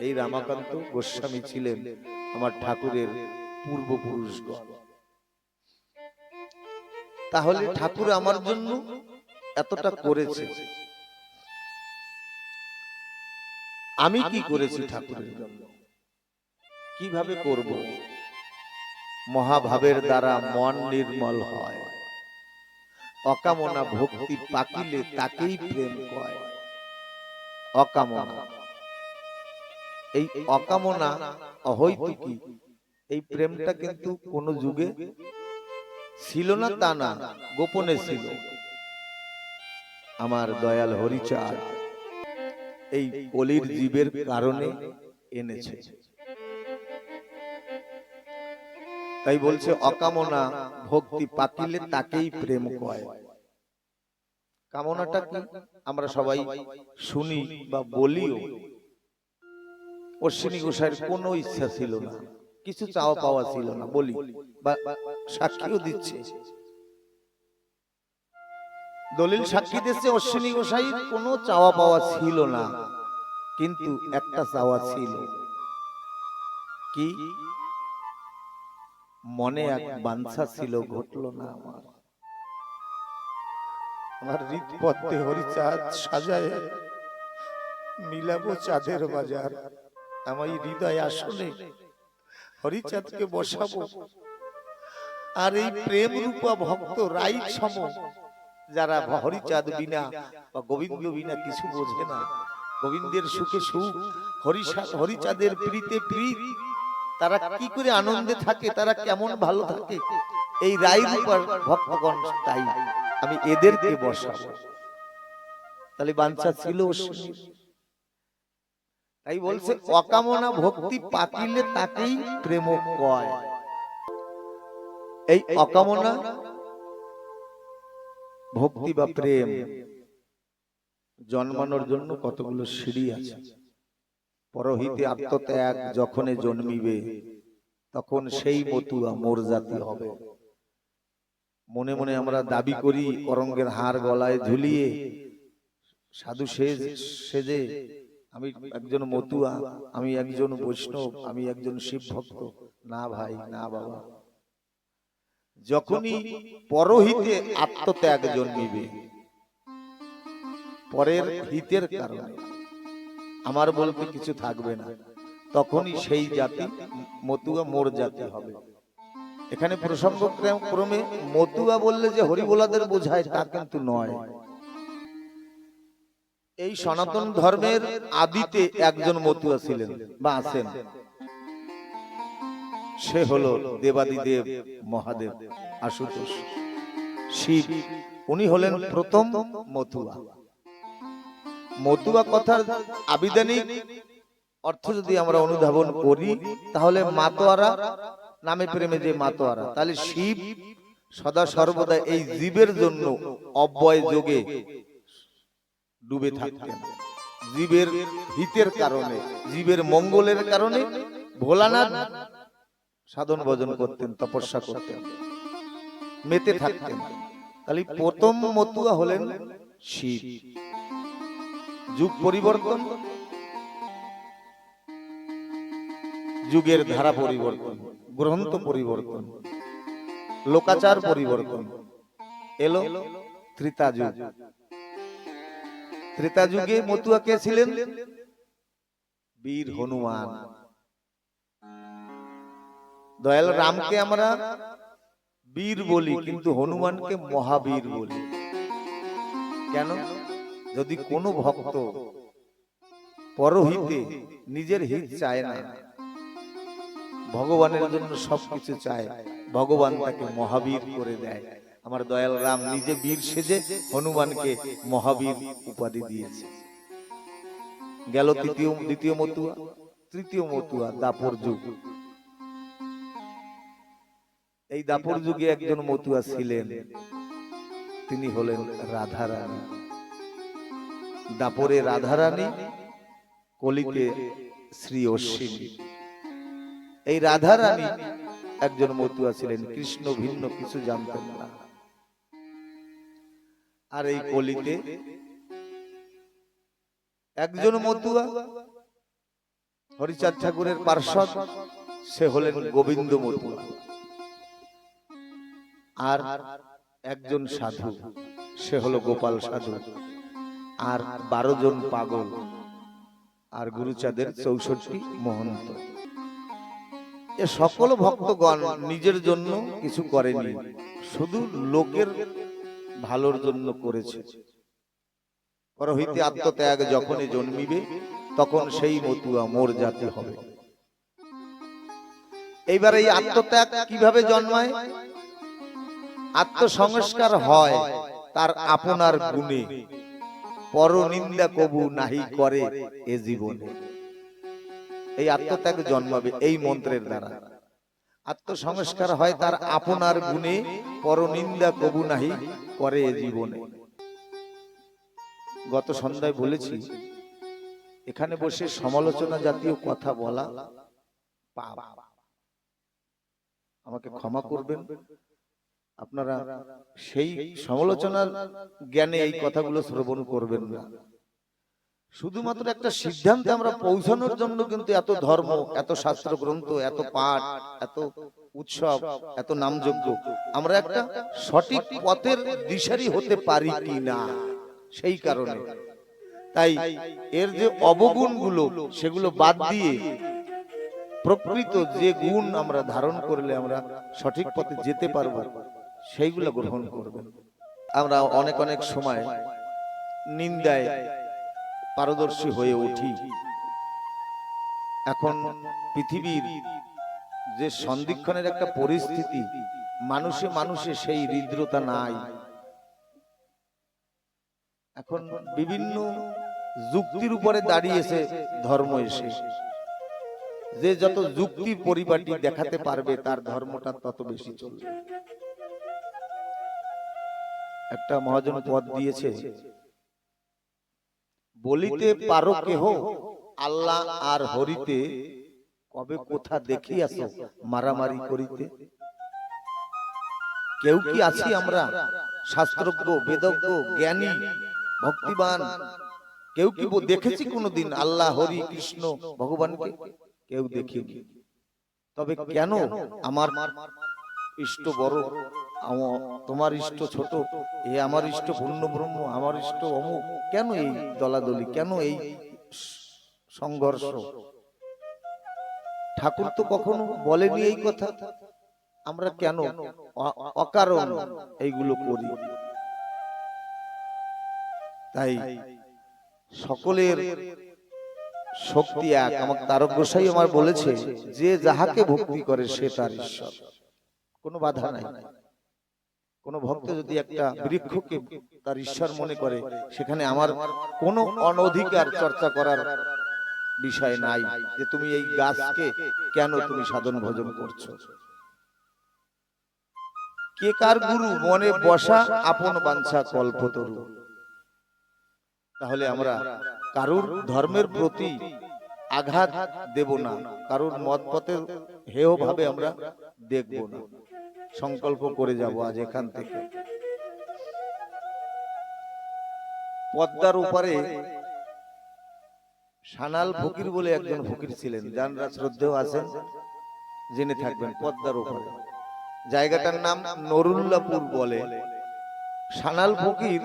এই রামাকান্ত গোস্বামী ছিলেন আমার ঠাকুরের পূর্বপুরুষগণ। তাহলে ঠাকুর আমার জন্য এতটা করেছে। আমি কি করেছি ঠাকুরের জন্য? কীভাবে করব? মহাভাবের দ্বারা মন নির্মল হয়। অকামনা ভক্তি পাকিলে তাকেই প্রেম কয়। অকামনা। এই অকামনা অহৈতুকী। এই প্রেমটা কিন্তু কোন যুগে ছিল না, তা না, গোপনে ছিল। আমার দয়াল হরিচাঁদ এই কলির জীবের কারণে এনেছে। তাই বলছে, অকামনা ভক্তি পাতিলে তাকেই প্রেম কয়। কামনাটা কি? আমরা সবাই শুনি বা বলিও। অশ্বিনী গোসাইয়ের কোনো ইচ্ছা ছিল না। কিছু চাওয়া পাওয়া ছিল না, বলি। সাক্ষীও দিচ্ছে। দলিল সাক্ষী দিচ্ছে অশ্বিনী গোসাই কোনো চাওয়া পাওয়া ছিল না। কিন্তু একটা চাওয়া ছিল। কি? মনে এক বাঞ্ছা ছিল, ঘটলো না আমার। আমার হৃদপদ্মে হরিচাঁদ সাজায় মিলাবো চাঁদের বাজার। আমার এই হৃদয় আসলে হরিচাঁদকে বসাবো। আর এই প্রেম রূপা ভক্ত রাই সম যারা হরিচাঁদ বিনা বা গোবিন্দ বিনা কিছু বোঝে না। গোবিন্দের সুখে সুখ হরিচাঁদের প্রীতে প্রীত তারা কি করে আনন্দে থাকে তারা কেমন ভালো থাকে? এই রাই রূপার ভক্তগণ তাই। আমি এদেরকে বসাবো। তাহলে বাঞ্ছা ছিল। তাই বলছে অকামনা ভক্তি পাকিলে তাকেই প্রেম কয়। এই অকামনা ভক্তি বা প্রেম জন্মানোর জন্য কতগুলো সিঁড়ি আছে। পরহিতে আত্মত্যাগ যখনে জন্মিবে তখন সেই মতুয়া মোর জাতি হবে। মনে মনে আমরা দাবি করি করঙ্গের হার গলায় ঝুলিয়ে সাধু সেজে আমি একজন মতুয়া, আমি একজন বৈষ্ণব, আমি একজন শিব ভক্ত। না ভাই, না বাবা। যখনই পরহিতে আত্মত্যাগ জন্মিবে, পরের হিতের কারণে আমার বলতে কিছু থাকবে না। তখনই সেই জাতি, মতুয়া মোর জাতি হবে। এখানে প্রসঙ্গ ক্রমে মতুয়া বললে যে হরিবোলাদের বোঝায়, তা কিন্তু নয়। এই সনাতন ধর্মের আদিতে একজন মতুয়া ছিলেন বা আছেন। সে হলো দেবাদিদেব মহাদেব আশুতোষ। শিব উনি হলেন প্রথম মতুয়া। মতুয়া। কথার আবিধানিক অর্থ যদি আমরা অনুধাবন করি তাহলে মাতোয়ারা নামে প্রেমে যে মাতোয়ারা। তাহলে শিব সদা সর্বদা এই জীবের জন্য অব্যয় যোগে। ডুবে থাকতেন। জীবের হিতের কারণে, জীবের মঙ্গলের কারণে ভোলানাথ সাধন ভজন করতেন, তপস্যা করতেন, মেতে থাকতেন। তাহলে প্রথম মতুয়া হলেন শিব। যুগ পরিবর্তন, যুগের ধারা পরিবর্তন, গ্রন্থ পরিবর্তন, লোকাচার পরিবর্তন, এলো ত্রিতা যুগ। ত্রেতা যুগে মতুয়া কে ছিলেন? বীর হনুমান। দয়াল রামকে আমরা বীর বলি কিন্তু হনুমানকে মহাবীর বলি। কেন? যদি কোনো ভক্ত পরহিতে নিজের হিত চায় না ভগবানের জন্য সবকিছু চায় ভগবান তাকে মহাবীর করে দেয়। আমার দয়াল রাম নিজে বীর সেজে হনুমানকে মহাবীর উপাধি দিয়েছে। গেল তৃতীয় দ্বিতীয় মতুয়া, তৃতীয় মতুয়া দাপর যুগ। এই দাপর যুগে একজন মতুয়া ছিলেন, তিনি হলেন রাধারানী। দাপরে রাধারানী, কলিতে শ্রী অশ্বিনী। এই রাধারানী একজন মতুয়া ছিলেন, কৃষ্ণ ভিন্ন কিছু জানতেন না। আর এই কলিতে একজন মতুয়া হরিচাঁদ ঠাকুরের পার্শ্বদ সে হলেন গোবিন্দ মতুয়া। আর একজন সাধু সে হলো গোপাল সাধু। আর বারো জন পাগল। আর গুরুচাঁদের চৌষট্টি মহন্ত। এ সকল ভক্তগণ নিজের জন্য কিছু করেনি। শুধু লোকের ভালোর জন্য করেছে। পরহিতে আত্মত্যাগ যখনই জন্মিবে তখন সেই মতুয়া মোর জাতি হবে। এইবার এই আত্মত্যাগ কীভাবে জন্মায়? আত্মসংস্কার হয় তার আপনার গুণে। পরনিন্দা কবু নাহি করে এ জীবনে। এই আত্মত্যাগ জন্মাবে এই মন্ত্রের দ্বারা। আত্মসংস্কার হয় তার আপনার গুণে, পরনিন্দা কবু নাহি করে জীবনে। গত সন্ধ্যায় বলেছি, এখানে বসে সমালোচনা জাতীয় কথা বলা আমাকে ক্ষমা করবেন। আপনারা সেই সমালোচনার জ্ঞানে এই কথাগুলো শ্রবণ করবেন না। শুধুমাত্র একটা সিদ্ধান্তে আমরা পৌঁছানোর জন্য কিন্তু এত ধর্ম, এত শাস্ত্র গ্রন্থ এত পাঠ, এত উৎসব, এত নামযোগ্য আমরা একটা সঠিক পথের দিশারি হতে পারি কি না সেই কারণে। তাই এর যে অবগুণগুলো, সেগুলো বাদ দিয়ে প্রকৃত যে গুণ আমরা ধারণ করলে আমরা সঠিক পথে যেতে পারব, সেইগুলো গ্রহণ করবেন। আমরা অনেক অনেক সময় নিন্দায় পারদর্শী হয়ে উঠি। এখন পৃথিবীর যে সন্ধিক্ষণের একটা পরিস্থিতি, মানুষে মানুষে সেই হৃদ্রতা নাই। এখন বিভিন্ন যুক্তির উপরে দাঁড়িয়েছে ধর্ম এসে। যে যত যুক্তি পরিপাটি দেখাতে পারবে, তার ধর্মটা তত বেশি চলবে। একটা মহাজন পদ দিয়েছে বলিতে পারো কেহ? আল্লাহ আর হরিতে কবে কোথা দেখিয়াছ মারামারি করিতে? কেউ কি আছি আমরা? শাস্ত্রজ্ঞ বেদজ্ঞ জ্ঞানী ভক্তিবান। কেউ কি দেখেছি কোনোদিন আল্লাহ হরি কৃষ্ণ ভগবানকে? কেউ দেখিনি। তবে কেন আমার ইষ্ট বড়? তোমার ইষ্ট ছোট, এ আমার ইষ্ট পূর্ণ ব্রহ্ম, আমার ইষ্ট অমুক কেন এই দলাদলি? কেন এই সংঘর্ষ? ঠাকুর তো কখনো বলেনি এই কথা। আমরা কেন অকারণ এইগুলো করি? তাই সকলের শক্তি এক। আমার তারক গোসাই আমার বলেছে, যে যাহাকে ভক্তি করে সে তার ঈশ্বর। কোনো বাধা নাই। কোন ভক্ত যদি একটা বৃক্ষকে তার ঈশ্বর মনে করে সেখানে আমার কোনো অনধিকার চর্চা করার বিষয় নাই যে তুমি এই গাছকে কেন তুমি সাধন ভজন করছ? কে কার গুরু মনে বসা আপন বাঞ্ছা কল্পতরু? তাহলে আমরা কারুর ধর্মের প্রতি আঘাত দেব না কারুর মত পথের হেয় ভাবে আমরা দেখব না। সংকল্প করে যাব আজ এখান থেকে। পদ্মার উপরে সানাল ফকির বলে একজন ফকির ছিলেন যানরা শ্রদ্ধেয় আছেন জেনে থাকবেন পদ্মার উপরে। জায়গাটার নাম নরুল্লাপুর বলে। সানাল ফকির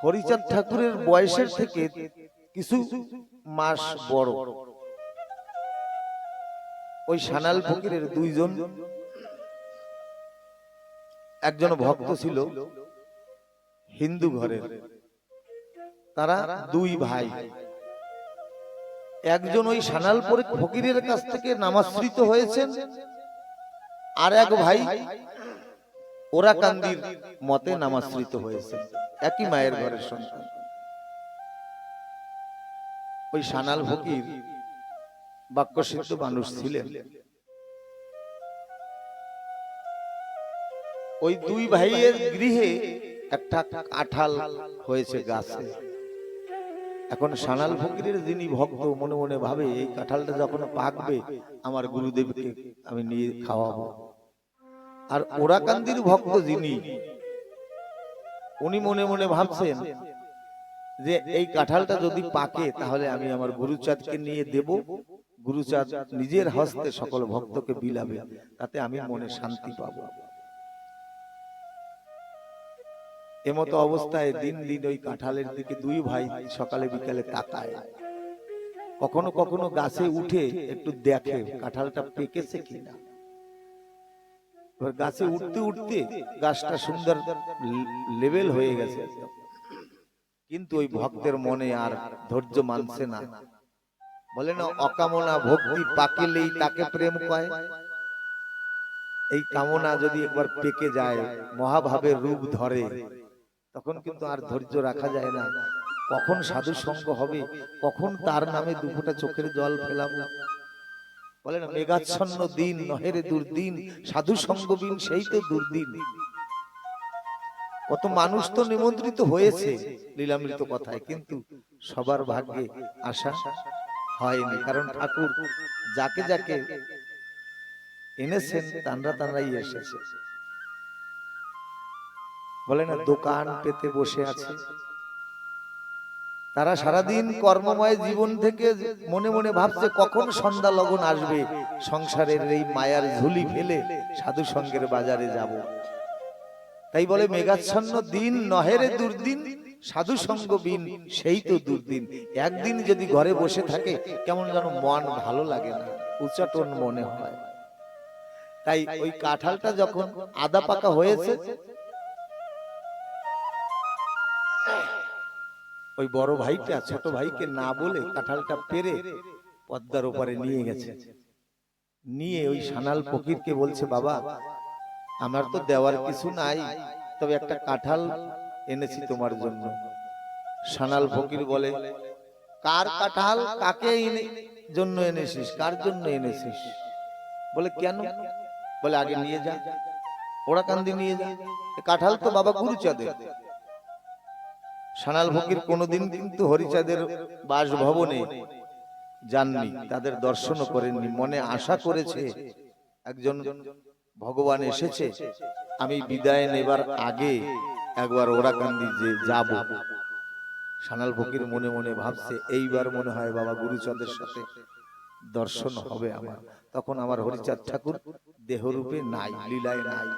হরিচাঁদ ঠাকুরের বয়সের থেকে কিছু মাস বড়। ওই সানাল ফকিরের দুইজন একজন ভক্ত ছিল হিন্দু ঘরের। তারা দুই ভাই। একজন ওই সানালপুরে ফকিরের কাছ থেকে নামাশ্রিত হয়েছেন আর এক ভাই ওরা কান্দির মতে নামাশ্রিত হয়েছে একই মায়ের ঘরের সন্তান ওই সানাল ফকির বাক্যসিদ্ধ মানুষ ছিলেন। ওই দুই ভাইয়ের গৃহে একটা কাঁঠাল হয়েছে গাছে। এখন সানাল ফকিরের যিনি ভক্ত মনে মনে ভাবে এই কাঁঠালটা যখন পাকবে আমার গুরুদেবকে আমি নিয়ে খাওয়াবো। আর ওরাকান্দির ভক্ত যিনি উনি মনে মনে ভাবছেন যে এই কাঁঠালটা যদি পাকে তাহলে আমি আমার গুরুচাঁদকে নিয়ে দেব। গুরুচাঁদ নিজের হস্তে সকল ভক্তকে বিলাবে তাতে আমি মনে শান্তি পাব। এমতো অবস্থায় দিন দিন ওই কাঁঠালের দিকে দুই ভাই সকালে বিকালে তাকায়। কখনো কখনো গাছে উঠে একটু দেখে কাঁঠালটা পেকেছে কিনা। এবার গাছে উঠতে উঠতে গাছটা সুন্দর লেভেল হয়ে গেছে কিন্তু ওই ভক্তের মনে আর ধৈর্য মানছে না। বলে না অকামনা ভক্তি পাকিলেই তাকে প্রেম কয়। এই কামনা যদি একবার পেকে যায় মহাভাবের রূপ ধরে। তখন কিন্তু আর ধৈর্য রাখা যায় না। কখন সাধু সঙ্গ হবে কখন তার নামে দুপুটা চোখের জল ফেলাবো। বলে না মেঘাচ্ছন্ন দিন নহেরে দুর্দিন সাধু সঙ্গবিন সেই তো দুর্দিন। কত মানুষ তো নিমন্ত্রিত হয়েছে। লীলামৃত কথায় কিন্তু সবার ভাগ্যে আশা হয়নি। কারণ ঠাকুর যাকে যাকে এনেছেন তানরা তানরাই এসেছে। বলে না দোকান পেতে বসে আছে। তারা সারাদিন কর্মময় জীবন থেকে মনে মনে ভাবছে কখন সন্ধ্যা লগন আসবে। সংসারের এই মায়ার ঝুলি ফেলে সাধু সঙ্গের বাজারে যাব। তাই বলে মেঘাচ্ছন্ন দিন নহেরে দুর্দিন সাধু সঙ্গ বিন সেই তো দুর্দিন। একদিন যদি ঘরে বসে থাকে কেমন যেন মন ভালো লাগে না উচ্চাটন মনে হয়। তাই ওই কাঁঠালটা যখন আদা পাকা হয়েছে ওই বড় ভাইটা ছোট ভাইকে না বলে কাঁঠালটা পেরে পদ্মার ওপারে নিয়ে গেছে। নিয়ে ওই সানাল ফকিরকে বলছে, বাবা, আমার তো দেওয়ার কিছু নাই, তবে একটা কাঁঠাল এনেছি তোমার জন্য। সানাল ফকির বলে, কার কাঁঠাল? কাকে জন্য এনেছিস? কার জন্য এনেছিস? বলে, কেন? বলে, আগে নিয়ে যা ওরা কান্দি নিয়ে যা। কাঁঠাল তো বাবা গুরুচাঁদের। সানাল ফকির কোনোদিন কিন্তু হরিচাঁদের বাসভবনে যাননি। তাদের দর্শনও করেননি। মনে আশা করেছে, একজন ভগবান এসেছে, আমি বিদায় নেবার আগে একবার ওরাকান্দি যে যাব। সানাল ফকির মনে মনে ভাবছে, এইবার মনে হয় বাবা গুরুচাঁদের সাথে দর্শন হবে আমার। তখন আমার হরিচাঁদ ঠাকুর দেহরূপে নাই, লীলায় নাই।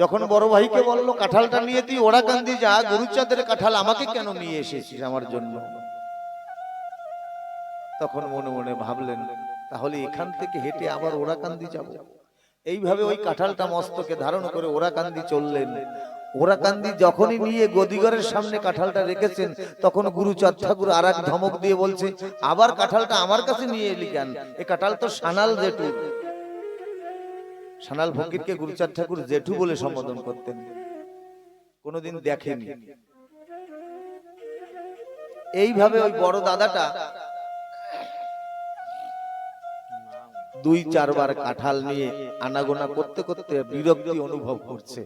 যখন বড় ভাইকে বলল, কাঁঠালটা নিয়ে তুই ওরাকান্দি যা, গুরুচাঁদের কাঁঠাল আমাকে কেন নিয়ে এসেছিস আমার জন্য? তখন মনে মনে ভাবলেন, তাহলে এখান থেকে হেঁটে আবার ওরাকান্দি যাব। এইভাবে ওই কাঁঠালটা মস্তকে ধারণ করে ওরাকান্দি চললেন। ওরাকান্দি যখনই নিয়ে গদিগরের সামনে কাঁঠালটা রেখেছেন, তখন গুরুচাঁদ ঠাকুর আর ধমক দিয়ে বলছে, আবার কাঁঠালটা আমার কাছে নিয়ে এলি কেন? এ কাঁঠাল তো সানাল জেঠু সানাল ফকিরকে গুরুচাঁদ ঠাকুর জেঠু বলে সম্বোধন করতেন। কোনোদিন দেখেনি। এইভাবে ওই বড় দাদাটা দুই চারবার কাঁঠাল নিয়ে আনাগোনা করতে করতে বিরক্তি অনুভব করছে।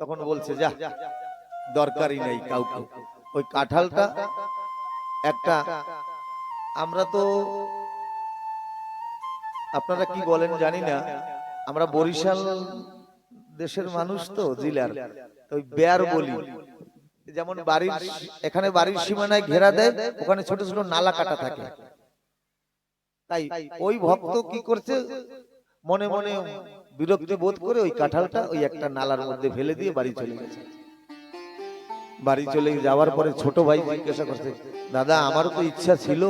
তখন বলছে, যা, দরকারই নেই কাউকে। ওই কাঁঠালটা একটা, আমরা তো, আপনারা কি বলেন জানি না আমরা বরিশাল দেশের মানুষ তো জেলার। ওই বেয়ার বলি। যেমন বাড়ির এখানে বাড়ির সীমানায় ঘেরা দেয় ওখানে ছোট ছোট নালা কাটা থাকে। তাই ওই ভক্ত কি করছে? মনে মনে বিরক্তি বোধ করে ওই কাঁঠালটা ওই একটা নালার মধ্যে ফেলে দিয়ে বাড়ি চলে গেছে। বাড়ি চলে যাওয়ার পরে ছোট ভাই জিজ্ঞাসা করছে দাদা আমারও তো ইচ্ছা ছিল।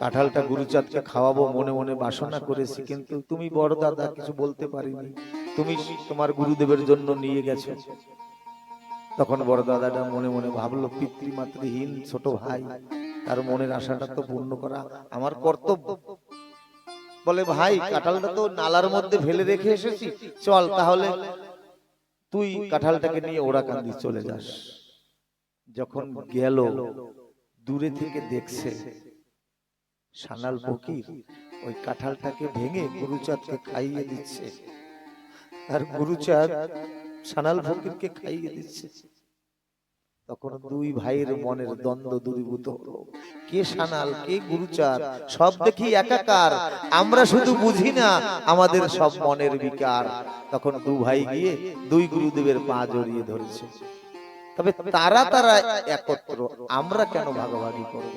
কাঁঠালটা গুরুচাঁদকে খাওয়াবো মনে মনে বাসনা করেছি, কিন্তু তুমি বড় দাদা, কিছু বলতে পারিনি। তুমি তোমার গুরুদেবের জন্য নিয়ে গেছো। তখন বড় দাদাটা মনে মনে ভাবলো, পিতৃমাতৃহীন ছোট ভাই, তার মনের আশাটা তো পূর্ণ করা আমার কর্তব্য। বলে, ভাই, কাঁঠালটা তো নালার মধ্যে ফেলে রেখে এসেছি। চল তাহলে তুই কাঁঠালটাকে নিয়ে ওরা কান্দি চলে যাস। যখন গেল, দূরে থেকে দেখছে সানাল ফকির ওই কাঁঠালটাকে ভেঙে গুরুচাঁদকে খাইয়ে দিচ্ছে। আর গুরুচাঁদ সানাল ফকিরকে খাইয়ে দিচ্ছে। তখন দুই ভাইয়ের মনের দ্বন্দ্ব দূরীভূত হলো। কে সানাল, কে গুরুচাঁদ? সব দেখি একাকার। আমরা শুধু বুঝি না আমাদের সব মনের বিকার। তখন দু ভাই গিয়ে দুই গুরুদেবের পা জড়িয়ে ধরেছে। তবে তারা তারা একত্র, আমরা কেন ভাগাভাগি করব?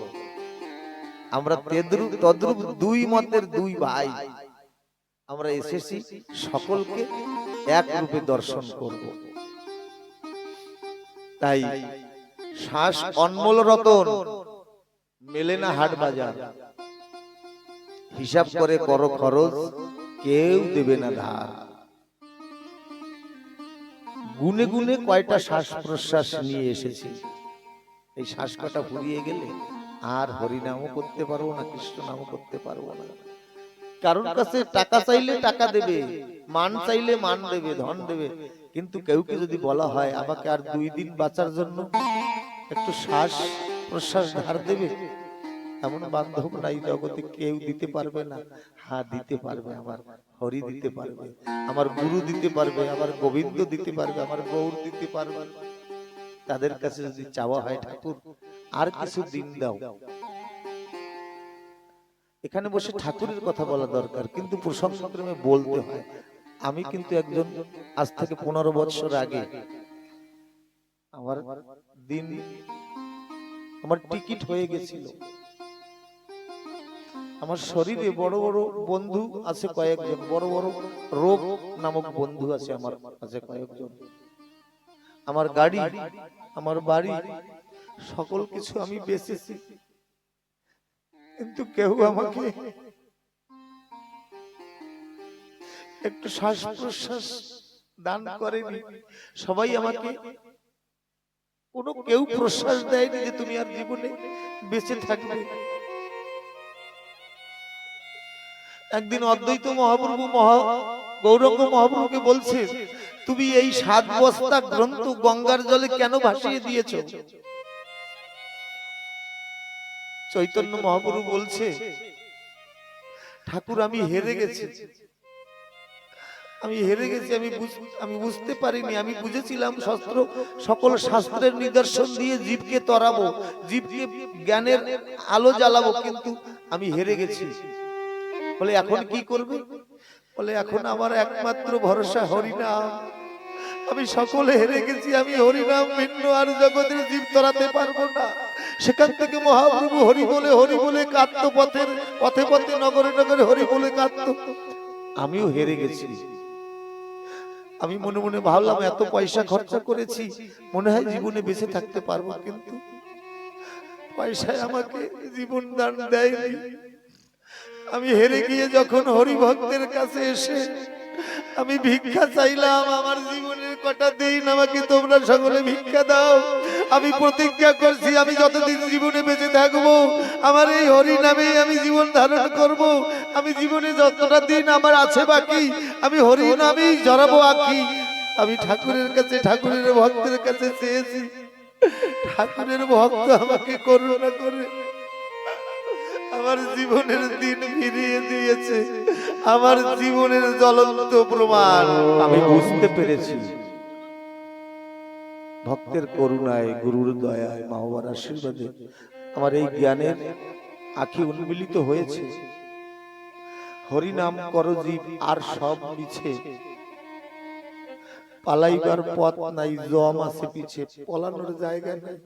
আমরা তেদ্রুপ তদ্রুপ দুই মতের দুই ভাই। আমরা এসেছি সকলকে এক রূপে দর্শন করব। তাই শ্বাস অনমোল রতন মেলে না হাট বাজার। হিসাব করে করো খরচ কেউ দেবে না ধার। গুনে গুনে কয়টা শ্বাস প্রশ্বাস নিয়ে এসেছি। এই শ্বাস কটা ফুরিয়ে গেলে আর হরিনামও করতে পারব না কৃষ্ণ নামও করতে পারব না। কারোর কাছে টাকা চাইলে টাকা দেবে, মান চাইলে মান দেবে, ধন দেবে। কিন্তু কেউকে যদি বলা হয়, আমাকে আর দুই দিন বাঁচার জন্য একটু শ্বাস প্রশ্বাস ধার দেবে? এমন বান্ধব নাই জগতে, কেউ দিতে পারবে না। হ্যাঁ দিতে পারবে আমার, হরি দিতে পারবে, আমার গুরু দিতে পারবে, আমার গোবিন্দ দিতে পারবে, আমার গৌর দিতে পারবে। তাদের কাছে যদি চাওয়া হয় ঠাকুর আর কিছু দিন দাও। এখানে বসে ঠাকুরের কথা বলা দরকার কিন্তু প্রসঙ্গক্রমে বলতে হয়। আমি কিন্তু একজন আজ থেকে পনেরো বছর আগে। আমার দিন আমার টিকিট হয়ে গেছিল। আমার শরীরে বড় বড় বন্ধু আছে কয়েকজন বড় বড় রোগ নামক বন্ধু আছে আমার আছে কয়েকজন। আমার গাড়ি আমার বাড়ি সকল কিছু আমি বেচেছি। কিন্তু কেউ আমাকে একটু শ্বাস প্রশ্বাস দান করেনি। সবাই আমাকে কোনো কেউ প্রশ্বাস দেয়নি যে তুমি আর জীবনে বেঁচে থাকবে। একদিন অদ্বৈত মহাপ্রভু মহা গৌরঙ্গ মহাপ্রভুকে বলছে তুমি এই সাত বস্তা গ্রন্থ গঙ্গার জলে কেন ভাসিয়ে দিয়েছ? চৈতন্য মহাপ্রভু বলছে ঠাকুর আমি হেরে গেছি। আমি হেরে গেছি আমি আমি বুঝতে পারিনি। আমি বুঝেছিলাম শাস্ত্র সকল শাস্ত্রের নিদর্শন দিয়ে জীবকে তরাবো জীবকে জ্ঞানের আলো জ্বালাবো কিন্তু আমি হেরে গেছি। বলে এখন কি করবে? বলে এখন আমার একমাত্র ভরসা হরিনাম। আমি সকলে হেরে গেছি আমি হরিনাম ভিন্ন আর জগতের জীব তরাতে পারব না। সেখান থেকে মহাপ্রভু হরি বলে হরি বলে কাঁদতো পথের পথে পথে নগরে নগরে হরি বলে কাঁদতো আমিও হেরে গেছি। আমি মনে মনে ভাবলাম, এত পয়সা খরচা করেছি, মনে হয় জীবনে বেঁচে থাকতে পারব কিন্তু। পয়সায় আমাকে জীবন দান দেয়নি। আমি হেরে গিয়ে যখন হরি ভক্তের কাছে এসে আমি ভিক্ষা চাইলাম, আমার জীবনের কটা দিন আমাকে তোমরা সকলে ভিক্ষা দাও। আমি প্রতিজ্ঞা করছি, আমি যতদিন জীবনে বেঁচে থাকব, আমার এই হরি নামেই আমি জীবন ধারণ করব। আমি জীবনে যতটা দিন আমার আছে বাকি, আমি হরি নামেই জড়াবো আঁকি। আমি ঠাকুরের কাছে, ঠাকুরের ভক্তের কাছে চেয়েছি। ঠাকুরের ভক্ত আমাকে করুণা করে। আমার জীবনের দিন ফিরিয়ে দিয়েছে। আমার জীবনের জ্বলন্ত প্রমাণ। আমি বুঝতে পেরেছি। ভক্তের করুণায়, গুরুর দয়ায় মা বাবার আশীর্বাদে আমার এই জ্ঞানের আখি উন্মিলিত হয়েছে। হরিনাম করজীব আর সব মিছে। পালাইবার পথ নাই, জম আছে পিছে, পলানোর জায়গা নাই।